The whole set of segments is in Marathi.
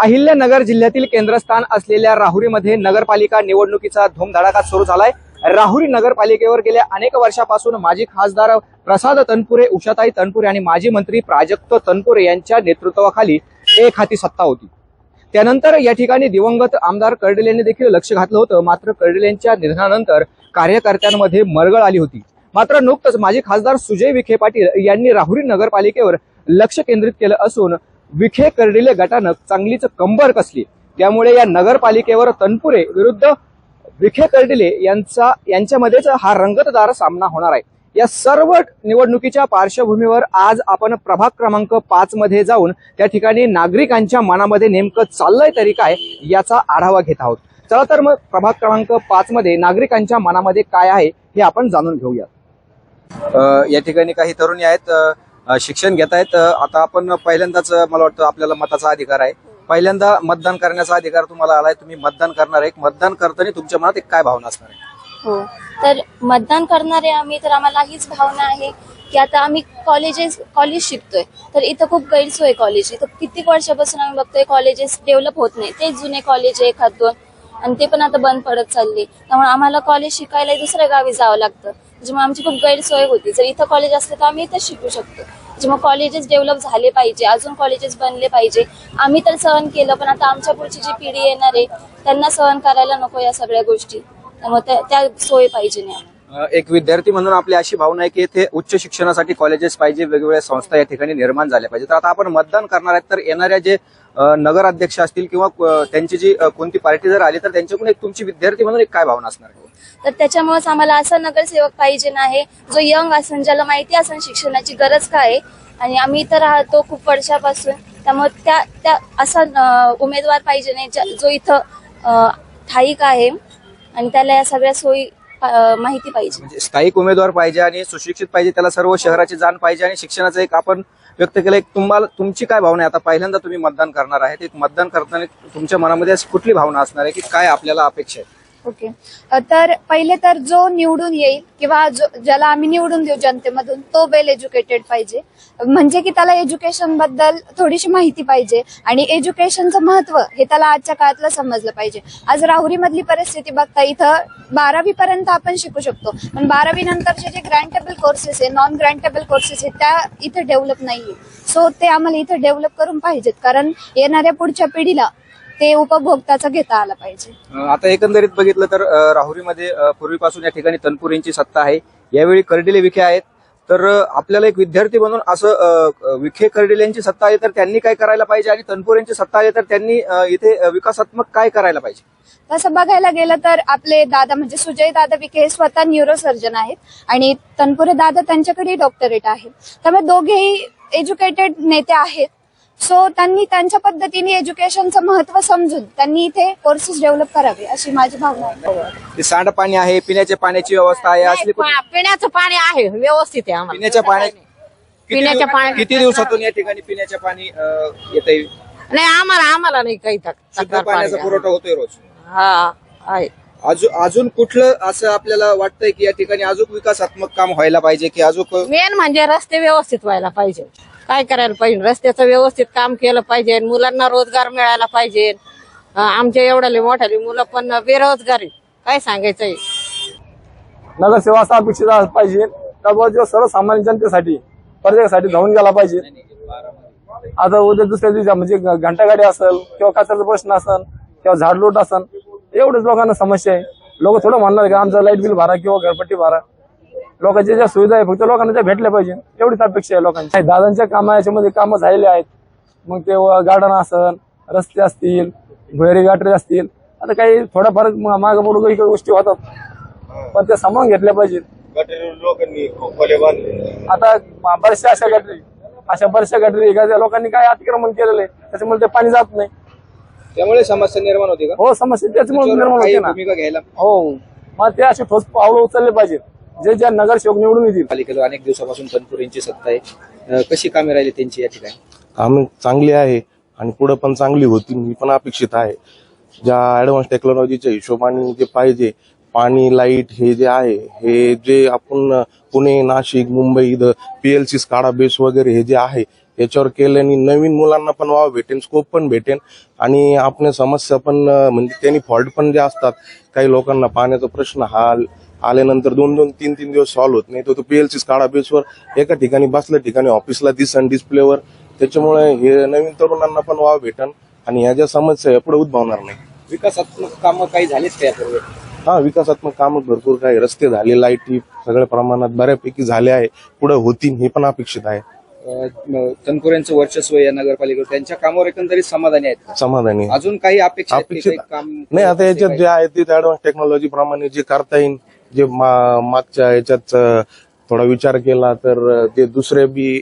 अहिल्यानगर जिल्ह्यातील केंद्रस्थान असलेल्या राहुरीमध्ये नगरपालिका निवडणुकीचा धूमधडाका सुरू झालाय. राहुरी नगरपालिकेवर गेल्या अनेक वर्षापासून माजी खासदार प्रसाद तनपुरे उषाताई तनपुरे आणि माजी मंत्री प्राजक्त तनपुरे यांच्या नेतृत्वाखाली एक हाती सत्ता होती. त्यानंतर या ठिकाणी दिवंगत आमदार कर्डिल यांनी देखील लक्ष घातलं होतं. मात्र कर्डिल यांच्या निधनानंतर कार्यकर्त्यांमध्ये मरगळ आली होती. मात्र नुकतंच माजी खासदार सुजय विखे पाटील यांनी राहुरी नगरपालिकेवर लक्ष केंद्रित केलं असून विखे कर्डिले गटानं चांगलीच कंबर कसली? त्यामुळे या नगरपालिकेवर तनपुरे विरुद्ध विखे कर्डिले यांचा यांच्यामध्येच हा रंगतदार सामना होणार आहे. या सर्व निवडणुकीच्या पार्श्वभूमीवर आज आपण प्रभाग क्रमांक पाच मध्ये जाऊन त्या ठिकाणी नागरिकांच्या मनामध्ये नेमकं चाललंय तरी काय याचा आढावा घेत आहोत. चला तर मग प्रभाग क्रमांक पाच मध्ये नागरिकांच्या मनामध्ये काय आहे हे आपण जाणून घेऊया या ठिकाणी काही तरुणी आहेत. शिक्षण घेत आहेत. आता आपण पहिल्यांदाच मला वाटतं आपल्याला मताचा अधिकार आहे. पहिल्यांदा मतदान करण्याचा अधिकार तुम्हाला आलाय. तुम्ही मतदान करणार आहे. मतदान करताना तुमच्या मनात एक काय भावना असणार आहे? हो. तर मतदान करणारे आम्ही तर आम्हाला हीच भावना आहे की आता आम्ही कॉलेजेस कॉलेज शिकतोय. तर इथं खूप गैरसोय कॉलेज इथं कित्येक वर्षापासून आम्ही बघतोय कॉलेजेस डेव्हलप होत नाही. तेच जुने कॉलेज आहे एखाद दोन आणि ते पण आता बंद पडत चालले. त्यामुळे आम्हाला कॉलेज शिकायला दुसऱ्या गावी जावं लागतं. त्याच्यामुळे आमची खूप गैरसोय होती. जर इथं कॉलेज असलं तर आम्ही इथं शिकू शकतो. त्याच्यामुळे कॉलेजेस डेव्हलप झाले पाहिजे. अजून कॉलेजेस बनले पाहिजे. आम्ही तर सहन केलं पण आता आमच्या पुढची जी पिढी येणार आहे त्यांना सहन करायला नको या सगळ्या गोष्टी. त्यामुळे त्या- त्या सोय पाहिजे नाही एक विद्यार्थी म्हणून आपली अशी भावना आहे की येथे उच्च शिक्षणासाठी कॉलेजेस पाहिजे वेगवेगळ्या संस्था या ठिकाणी निर्माण झाल्या पाहिजे तर आता आपण मतदान करणार आहेत तर येणाऱ्या जे नगराध्यक्ष असतील किंवा त्यांची जी कोणती पार्टी जर आली तर त्यांच्याकडून एक तुमची विद्यार्थी म्हणून एक काय भावना असणार आहे? तर त्याच्यामुळेच आम्हाला असा नगरसेवक पाहिजे नाही जो यंग असेल ज्याला माहिती असेल शिक्षणाची गरज काय आहे. आणि आम्ही इथं राहतो खूप वर्षापासून त्यामुळे त्या त्या असा उमेदवार पाहिजे नाही ज्या- जो इथं ठाईक आहे. आणि त्याला या सगळ्या सोयी माहिती पाहिजे. म्हणजे स्थायिक उमेदवार पाहिजे आणि सुशिक्षित पाहिजे त्याला सर्व शहराची जाण पाहिजे आणि शिक्षणाचं एक आपण व्यक्त केलं. एक तुम्हाला तुमची काय भावना आहे? आता पहिल्यांदा तुम्ही मतदान करणार आहे. ते मतदान करताना तुमच्या मनामध्ये कुठली भावना असणार आहे की काय आपल्याला अपेक्षा आहे? ओके. तर पहिले तर जो निवडून येईल किंवा ज्याला आम्ही निवडून देऊ जनतेमधून तो वेल एज्युकेटेड पाहिजे. म्हणजे की त्याला एज्युकेशनबद्दल थोडीशी माहिती पाहिजे आणि एज्युकेशनचं महत्त्व हे त्याला आजच्या काळातलं समजलं पाहिजे. आज राहुरी मधली परिस्थिती बघता इथं बारावी पर्यंत आपण शिकू शकतो. पण बारावी नंतरचे जे ग्रँटेबल कोर्सेस आहे नॉन ग्रँटेबल कोर्सेस आहे त्या इथे डेव्हलप नाहीये. सो ते आम्हाला इथे डेव्हलप करून पाहिजेत. कारण येणाऱ्या पुढच्या पिढीला ते उपभोक्ताचा घेता आला पाहिजे. अ, आता एकंदरीत बघितलं तर अ, राहुरीमध्ये अ, पूर्वीपासून या ठिकाणी तनपुरेंची सत्ता आहे. यावेळी कर्डिले विखे आहेत. तर अ, आपल्याला एक विद्यार्थी म्हणून असं अ, विखे कर्डिले यांची सत्ता आली तर त्यांनी काय करायला पाहिजे आणि तनपुरेंची सत्ता आली तर त्यांनी अ, इथे अ, विकासात्मक काय करायला पाहिजे? तसं बघायला गेलं तर आपले दादा म्हणजे सुजय दादा विखे हे स्वतः न्यूरोसर्जन आहेत आणि तनपुरे दादा त्यांच्याकडे डॉक्टरेट आहे. त्यामुळे दोघेही एज्युकेटेड नेते आहेत. सो त्यांनी त्यांच्या पद्धतीने एज्युकेशनचं महत्त्व समजून त्यांनी इथे कोर्सेस डेव्हलप करावे अशी माझी भावना आहे. ते सांडपाणी आहे पिण्याच्या पाण्याची व्यवस्था आहे असली पा- पिण्याचं पाणी आहे व्यवस्थित आहे आम्हाला. पिण्याच्या पाण्या किती पिण्याच्या पाण्या- किती दिवसातून या ठिकाणी पिण्याच्या पाणी येत नाही आम्हाला आम्हाला नाही काही तक- शुद्ध तक्रार पाण्याचा पाणी. पुरवठा होतोय रोज. हा आहे. अजून अजून कुठलं असं आपल्याला वाटतंय की या ठिकाणी अजून विकासात्मक काम व्हायला पाहिजे की अजून मेन म्हणजे रस्ते व्यवस्थित व्हायला पाहिजे. काय करायला पाहिजे? रस्त्याचं व्यवस्थित काम केलं पाहिजे मुलांना रोजगार मिळायला पाहिजे. आमच्या एवढ्याले मोठ्याले मुलं पण बेरोजगारी काय सांगायचंय? नगरसेवा असा अपेक्षित पाहिजे. का जो सर्वसामान्य जनतेसाठी प्रत्येकासाठी धावून गेला पाहिजे. आता उद्या दुसऱ्या दिवशी म्हणजे घंटागाडी असेल किंवा कचऱ्याचा प्रश्न असेल किंवा झाडलोट असेल एवढंच लोकांना समस्या आहे. लोक थोडं म्हणणार का आमचं लाइट बिल भरा किंवा घरपट्टी भरा. लोकांच्या ज्या सुविधा आहे फक्त लोकांना त्या भेटल्या पाहिजे. एवढीच अपेक्षा आहे लोकांची. दादांच्या कामा याच्यामध्ये कामं झालेले आहेत. मग ते गार्डन असन रस्ते असतील भुयारी गाठरे असतील. आता काही थोडाफार मागे पुढे काही काही गोष्टी होतात. पण त्या सामावून घेतल्या पाहिजेत. आता बऱ्याचशा अशा गटरी अशा बऱ्याचशा गटरी का त्या लोकांनी काय अतिक्रमण केलेलं आहे त्याच्यामुळे ते पाणी जात नाही. त्यामुळे समस्या निर्माण होते का? हो समस्या त्याच्यामुळे निर्माण होते ना. घ्यायला. हो. मग ते असे ठोस पावलं उचलले पाहिजेत. जे ज्या नगरसेवक निवडून येतील. पालिकेला अनेक दिवसापासून तनपुरेंची सत्ता आहे. कशी कामे राहिली त्यांची या ठिकाणी? कामे चांगली आहे आणि पुढे पण चांगली होती. मी पण अपेक्षित आहे. ज्या ऍडव्हान्स टेक्नॉलॉजीच्या हिशोबाने जे पाहिजे पाणी लाइट हे जे आहे हे जे आपण पुणे नाशिक मुंबई इथं पीएलसी स्काडा बेस वगैरे हे जे आहे याच्यावर केल्याने नवीन मुलांना पण वाव भेटेन स्कोप पण भेटेन आणि आपल्या समस्या पण म्हणजे त्यांनी फॉल्ट पण जे असतात काही लोकांना पाण्याचा प्रश्न हा आल्यानंतर दोन दोन तीन तीन दिवस सॉल्व्ह होत नाही. तो तो पीएलसी काढा बेसवर एका ठिकाणी बसल्या ठिकाणी ऑफिसला दिसन डिस्प्लेवर त्याच्यामुळे हे नवीन तरुणांना पण वाव भेटन आणि ह्या ज्या समस्या आहे, पुढे उद्भवणार नाही. विकासात्मक कामं काही झालीच का यापूर्वी हा विकासात्मक काम भरपूर काही रस्ते झाले लाईटी सगळ्या प्रमाणात बऱ्यापैकी झाले आहे. पुढे होतील हे पण अपेक्षित आहे. तनपुरेंचं वर्चस्व या नगरपालिकेवर त्यांच्या कामावर एकंदरीत समाधानी आहेत? समाधानी अजून काही अपेक्षा अपेक्षित काम नाही आता याच्यात जे आहे ते ऍडव्हान्स टेक्नॉलॉजी प्रमाणे जे करता येईल जे मा- मागच्या याच्यात थोडा विचार केला तर ते दुसरे बी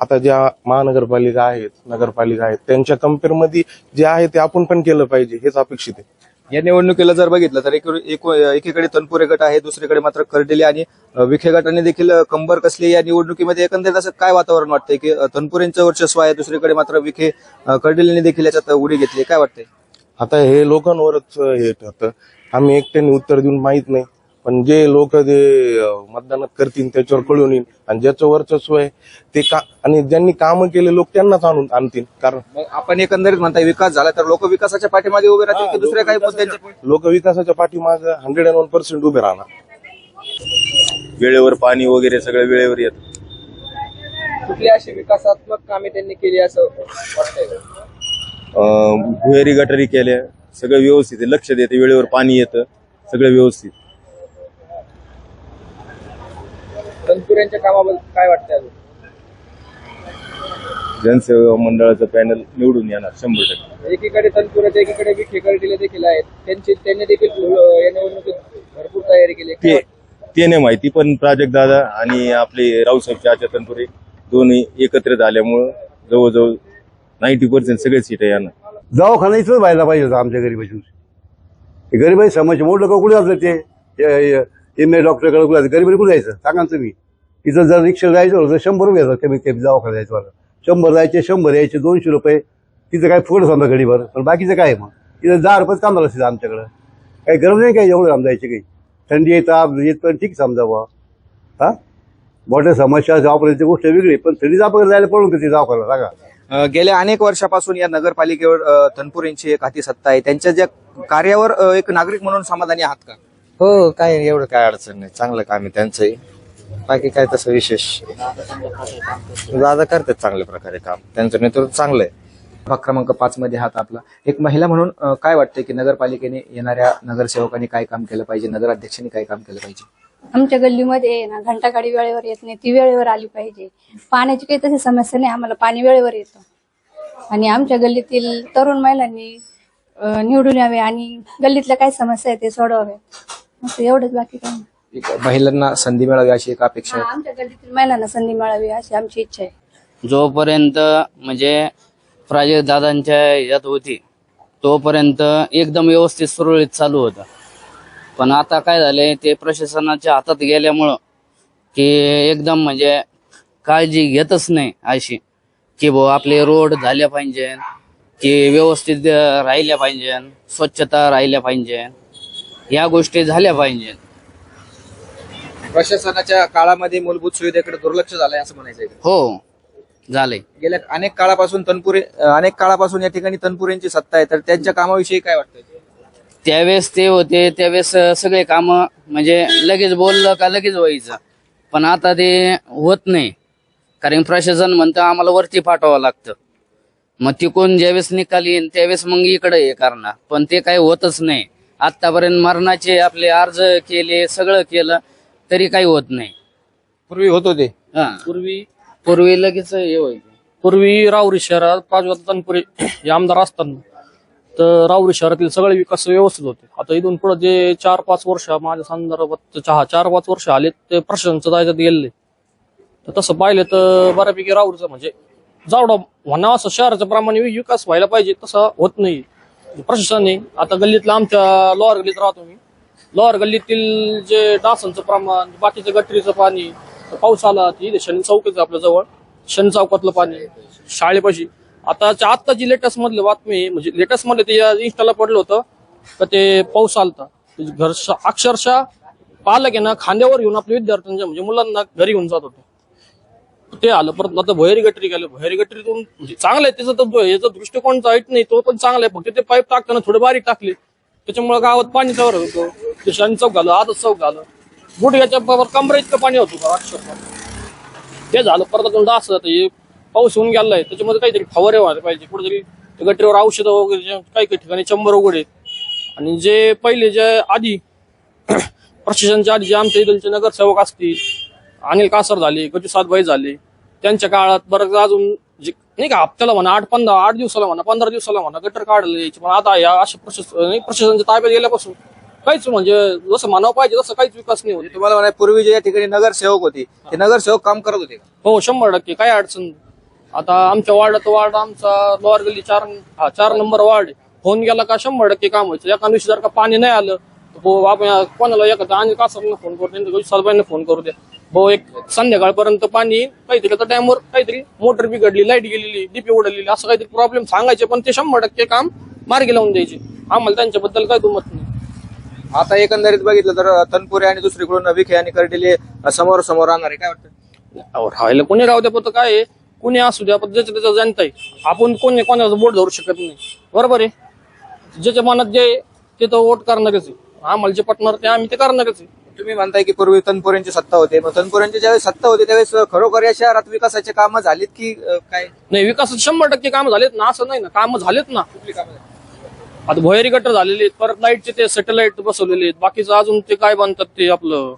आता ज्या महानगरपालिका आहेत नगरपालिका आहेत त्यांच्या कंपेअरमध्ये जे आहे ते आपण पण केलं पाहिजे हेच अपेक्षित आहे. या निवडणुकीला जर बघितलं तर एक- एक- एकीकडे तनपुरे गट आहे दुसरीकडे मात्र कर्डिले आणि विखे गटाने देखील कंबर कसली या निवडणुकीमध्ये एकंदरीत असं काय वातावरण वाटतंय की तनपुरेंचं वर्चस्व आहे दुसरीकडे मात्र विखे कर्डिलेने देखील याच्यात उडी घेतली काय वाटतंय? आता हे लोकांवरच हे ठरतं. आम्ही एकट्याने उत्तर देऊन माहीत नाही. पण जे लोक जे मतदानात करतील त्याच्यावर कळून येईल. आणि ज्याचं वर्चस्व आहे ते का आणि ज्यांनी कामं केले लोक त्यांनाच आणून आणतील. कारण मग आपण एकंदरीत म्हणताय विकास झाला तर लोक विकासाच्या पाठीमागे उभे राहतील की दुसऱ्या काही मुद्द्यांच्या लोक विकासाच्या पाठीमाग हंड्रेड अँड वन पर्सेंट उभे राहणार. वेळेवर पाणी वगैरे सगळं वेळेवर येतं. कुठली अशी विकासात्मक कामे त्यांनी केली असं वाटतंय? का? अं, भुयारी गटारी केल्या सगळं व्यवस्थित आहे. लक्ष देते वेळेवर पाणी येतं सगळं व्यवस्थित. तनपुरेंच्या कामाबद्दल काय वाटतंय अजून? जनसेवा मंडळाचं पॅनल निवडून येणार शंभर टक्के. एकीकडे तनपुरे एकीकडे विखे कर्डिले देखील आहेत. त्यांची त्यांनी देखील या निवडणुकीत भरपूर तयारी केली ते ते नाही माहिती पण प्राजक्त दादा आणि आपले रावसाहेब चाचा तनपुरे दोन्ही एकत्रित आल्यामुळं जवळजवळ नाईन्टी पर्सेंट सगळे सीट येणार. दवाखाना इथंच व्हायला पाहिजे होता आमच्या गरीबाची. ते गरीबाची समस्या मोठं लोक कुठे जातं ते एम ए डॉक्टरकडे कुठे जायचं गरीबाला कुठे जायचं? सांगा ना तुम्ही. जर रिक्षा जायचं होतं तर शंभर रुपये घ्यायचं कमी कमी दवाखाना जायचं मला शंभर जायचे शंभर यायचे दोनशे रुपये. तिथं काय फुकट समजा गडीभर पण बाकीचं काय मग? तिथं दहा रुपयाच काम झालं आमच्याकडं. काही गरज नाही काय एवढं समजायची काही? थंडी येतं येत पण ठीक समजा बुवा. हा? मोठ्या समस्या ऑपरेशनची गोष्ट वेगळी पण थंडी जापकडे जायला पडून किती दवाखाना सांगा. गेल्या अनेक वर्षापासून या नगरपालिकेवर अ, तनपुरेंची एक हाती सत्ता आहे. त्यांच्या ज्या कार्यावर एक नागरिक म्हणून समाधानी आहात का? हो काय एवढं काय अडचण नाही. चांगलं काम आहे त्यांचंही. बाकी काय तसं विशेष? दादा करतात चांगल्या प्रकारे काम. त्यांचं नेतृत्व चांगलं आहे भाग क्रमांक पाच मध्ये हात आपला. एक महिला म्हणून अ, काय वाटतंय की नगरपालिकेने येणाऱ्या नगरसेवकांनी काय काम केलं पाहिजे नगराध्यक्षांनी काय काम केलं पाहिजे? आमच्या गल्लीमध्ये आहे ना घंटागाडी वेळेवर येत नाही ती वेळेवर आली पाहिजे. पाण्याची काही तशी समस्या नाही आम्हाला पाणी वेळेवर येतं. आणि आमच्या गल्लीतील तरुण महिलांनी अं, निवडून यावे आणि गल्लीतल्या काय समस्या आहे ते सोडवावे असं एवढंच बाकी काही नाही. एक महिलांना संधी मिळावी अशी एक अपेक्षा हा, आहे आमच्या गल्लीतील महिलांना संधी मिळावी अशी आमची इच्छा आहे. जोपर्यंत म्हणजे प्राजक्त दादांच्या यात होती तोपर्यंत एकदम व्यवस्थित सुरळीत चालू होतं. पण आता काय झालंय ते प्रशासनाच्या हातात गेल्यामुळं की एकदम म्हणजे काळजी घेतच नाही अशी की भाऊ आपले रोड झाले पाहिजे की व्यवस्थित अं, राहिल्या पाहिजे स्वच्छता राहिल्या पाहिजे. या गोष्टी झाल्या पाहिजेत. प्रशासनाच्या काळामध्ये मूलभूत सुविधेकडे दुर्लक्ष झालंय असं म्हणायचंय का? हो झालंय. गेल्या अनेक काळापासून तनपुरे अनेक काळापासून या ठिकाणी तनपुरेंची सत्ता आहे. तर त्यांच्या कामाविषयी काय वाटतंय त्यावेळेस ते होते त्यावेळेस सगळे काम म्हणजे लगेच बोललं का लगेच व्हायचं. पण आता ते होत नाही. कारण प्रशासन म्हणतं आम्हाला वरती पाठवावं लागतं. मग तिकून ज्यावेळेस निकाल येईन त्यावेळेस मग इकडे हे करणार. पण ते काही होतच नाही. आतापर्यंत मरणाचे आपले अर्ज केले सगळं केलं तरी काही होत नाही. पूर्वी होत होते. हा. पूर्वी? पूर्वी लगेच हे व्हायचं. पूर्वी राहुरी शहरात पाच तनपुरे हे आमदार असताना तर राहुरी शहरातील सगळे विकास व्यवस्थित होते. आता इथून पुढे जे चार पाच वर्ष माझ्या संदर्भात चहा चार पाच वर्ष आले ते प्रशासनचं जायच्यात गेले. तर तसं पाहिलं तर बऱ्यापैकी राहुरीचं म्हणजे जावडा म्हणा असं शहराच्या प्रमाणे विकास व्हायला पाहिजे तसं होत नाही. प्रशासनाने आता गल्लीतलं आमच्या लोअर गल्लीत राहतो मी. लोअर गल्लीतील जे डासांचं प्रमाण बाकीचं गटरीचं पाणी पाऊस आला ती शनी चौकच आपल्या जवळ. शनी चौकातलं पाणी शाळेपाशी. आता आता जी लेटेस्ट मधली बातमी आहे, म्हणजे लेटेस्टमध्ये ते इंस्टाला पडलं होतं तर ते पाऊस आलता. म्हणजे घर अक्षरशः पालक आहे ना खांद्यावर घेऊन आपल्या विद्यार्थ्यांच्या म्हणजे मुलांना घरी घेऊन जात होते. ते आलं? परत आता भैरी गटरी गेलं. भैरी गटरीतून म्हणजे चांगलं आहे त्याचं तर याचा दृष्टिकोन वाईट नाही तो पण चांगला आहे. फक्त ते पाईप टाकताना थोडे बारीक टाकले. त्याच्यामुळे गावात पाणी त्यावर होतो. ते शनी चौक झालं आता चौक झालं गुडघ्याच्या बरोबर कमरे इतकं पाणी होतं अक्षरशः. ते झालं परत अजून डास जातं हे पाऊस होऊन गेलाय. त्याच्यामध्ये काहीतरी फवारे व्हायला पाहिजे. कुठेतरी गटरीवर औषधं वगैरे काही काही ठिकाणी चंबर उघडे. आणि जे पहिले जे आधी प्रशासनच्या आधी जे आमच्या इथलचे नगरसेवक असतील अनिल कासर झाले गजू सातबाई झाले त्यांच्या काळात बरं अजून जे नाही का हप्त्याला म्हणा आठ पंधरा आठ दिवसाला म्हणा पंधरा दिवसाला म्हणा गटर काढले यायचे पण आता या अशा प्रशासन प्रशासनाच्या ताब्यात गेल्यापासून काहीच म्हणजे जसं म्हणावं पाहिजे तसं काहीच विकास नाही होत तुम्हाला म्हणा पूर्वी जे या ठिकाणी नगरसेवक होते ते नगरसेवक काम करत होते? हो शंभर टक्के काय अडचण. आता आमच्या वार्डात वार्ड आमचा लोअर गल्ली चार हा चार नंबर वार्ड. होऊन गेला का शंभर टक्के काम व्हायचं एका दिवशी जर का पाणी नाही आलं तर कोणाला एखादा आणि कासांना फोन करू त्यांच्या सालबाईंना फोन करू द्या भाऊ एक संध्याकाळपर्यंत पाणी काहीतरी आता डॅमवर काहीतरी मोटर बिघडली लाइट गेलेली डीपी उडलेली असं काहीतरी प्रॉब्लेम सांगायचे पण ते शंभर टक्के काम मार्गी लावून द्यायचे. आम्हाला त्यांच्याबद्दल काही दुमत नाही. आता एकंदरीत बघितलं तर तनपुरे आणि दुसरीकडून विखे आणि कर्डिले समोर समोर राहणार आहे काय वाटतं? राहायला कोणी राहू द्या पण काय आहे कुणी असू द्या पण ज्याचं त्याचं जनता आहे आपण कोणी कोणाचं बोट धरू शकत नाही. बरोबर आहे? ज्याच्या मनात जे आहे, ते तर वोट करणारच आहे. आम्हाला जे पटणार ते आम्ही ते करणारच आहे. तुम्ही म्हणताय की पूर्वी तनपुरेंची सत्ता होते. मग तनपुरेंची ज्यावेळेस सत्ता होती त्यावेळेस खरोखर या शहरात विकासाचे कामं झालीत की अं, काय? नाही विकासात शंभर टक्के कामं झालेत ना असं नाही ना. कामं झालेत ना. आता भुयारी गटर झालेले आहेत परत लाईटचे ते सॅटेलाइट बसवलेले आहेत. बाकीचं अजून ते काय बनतात ते आपलं?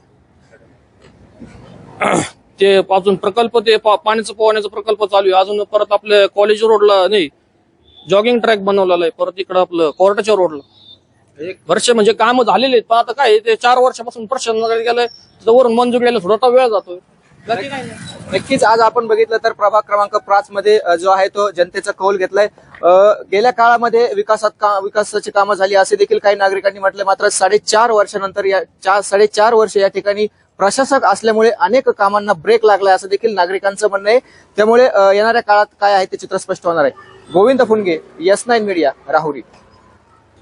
ते अजून प्रकल्प ते पा- पाण्याचं पोहण्याचा प्रकल्प चालू आहे. अजून परत आपल्या कॉलेज रोडला नाही जॉगिंग ट्रॅक बनवलेला आहे. परत इकडं आपलं कोर्टाच्या रोडला वर्ष म्हणजे काम झालेले आहेत. पण आता काय ते चार वर्षापासून प्रशासनाकडे गेलंय. तर वरून मंजूर गेलं थोडासा वेळ जातोय. बाकी नाही. नक्कीच आज आपण बघितलं तर प्रभाग क्रमांक पाच मध्ये जो आहे तो जनतेचा कौल घेतलाय. गेल्या काळामध्ये विकासात का- विकासाची कामं झाली असे देखील काही नागरिकांनी म्हटलं. मात्र साडेचार वर्षानंतर या चार साडेचार वर्ष या ठिकाणी प्रशासक असल्यामुळे अनेक कामांना ब्रेक लागलाय असं देखील नागरिकांचं म्हणणं आहे. त्यामुळे येणाऱ्या काळात काय आहे ते चित्र स्पष्ट होणार आहे. Govind Phunge yes nine media Rahuri.